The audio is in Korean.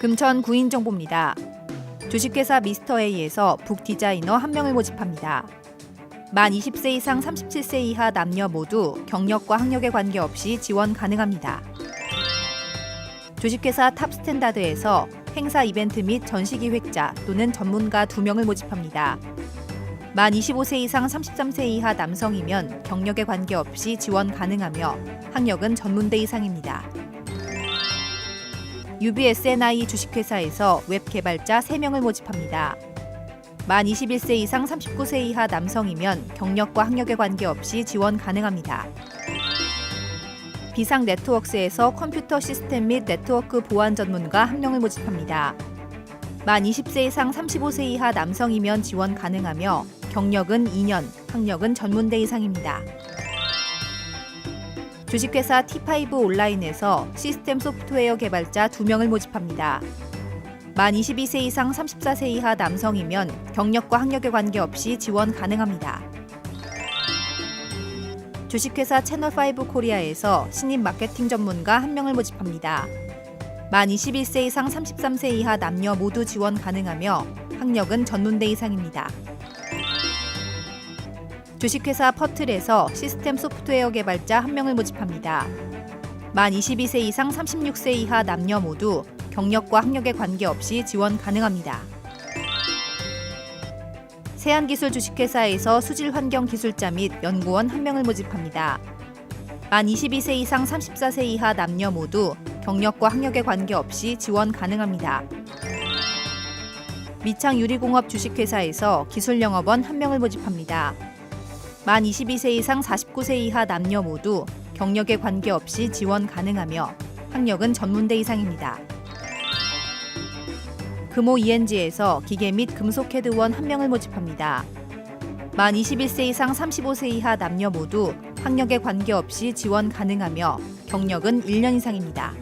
금천 구인 정보입니다. 주식회사 미스터에이에서 북 디자이너 한 명을 모집합니다. 만 20세 이상 37세 이하 남녀 모두 경력과 학력에 관계없이 지원 가능합니다. 주식회사 탑스탠다드에서 행사 이벤트 및 전시 기획자 또는 전문가 2명을 모집합니다. 만 25세 이상 33세 이하 남성이면 경력에 관계없이 지원 가능하며 학력은 전문대 이상입니다. UBSNI 주식회사에서 웹 개발자 3명을 모집합니다. 만 21세 이상 39세 이하 남성이면 경력과 학력에 관계없이 지원 가능합니다. 비상 네트워크스에서 컴퓨터 시스템 및 네트워크 보안 전문가 1명을 모집합니다. 만 20세 이상 35세 이하 남성이면 지원 가능하며 경력은 2년, 학력은 전문대 이상입니다. 주식회사 T5 온라인에서 시스템 소프트웨어 개발자 2명을 모집합니다. 만 22세 이상 34세 이하 남성이면 경력과 학력에 관계없이 지원 가능합니다. 주식회사 채널5 코리아에서 신입 마케팅 전문가 1명을 모집합니다. 만 21세 이상 33세 이하 남녀 모두 지원 가능하며 학력은 전문대 이상입니다. 주식회사 퍼틀에서 시스템 소프트웨어 개발자 1명을 모집합니다. 만 22세 이상 36세 이하 남녀 모두 경력과 학력에 관계없이 지원 가능합니다. 세안기술 주식회사에서 수질 환경 기술자 및 연구원 1명을 모집합니다. 만 22세 이상 34세 이하 남녀 모두 경력과 학력에 관계없이 지원 가능합니다. 미창 유리공업 주식회사에서 기술 영업원 1명을 모집합니다. 만 22세 이상 49세 이하 남녀 모두 경력에 관계없이 지원 가능하며 학력은 전문대 이상입니다. 금호 ENG에서 기계 및 금속 헤드원 1명을 모집합니다. 만 21세 이상 35세 이하 남녀 모두 학력에 관계없이 지원 가능하며 경력은 1년 이상입니다.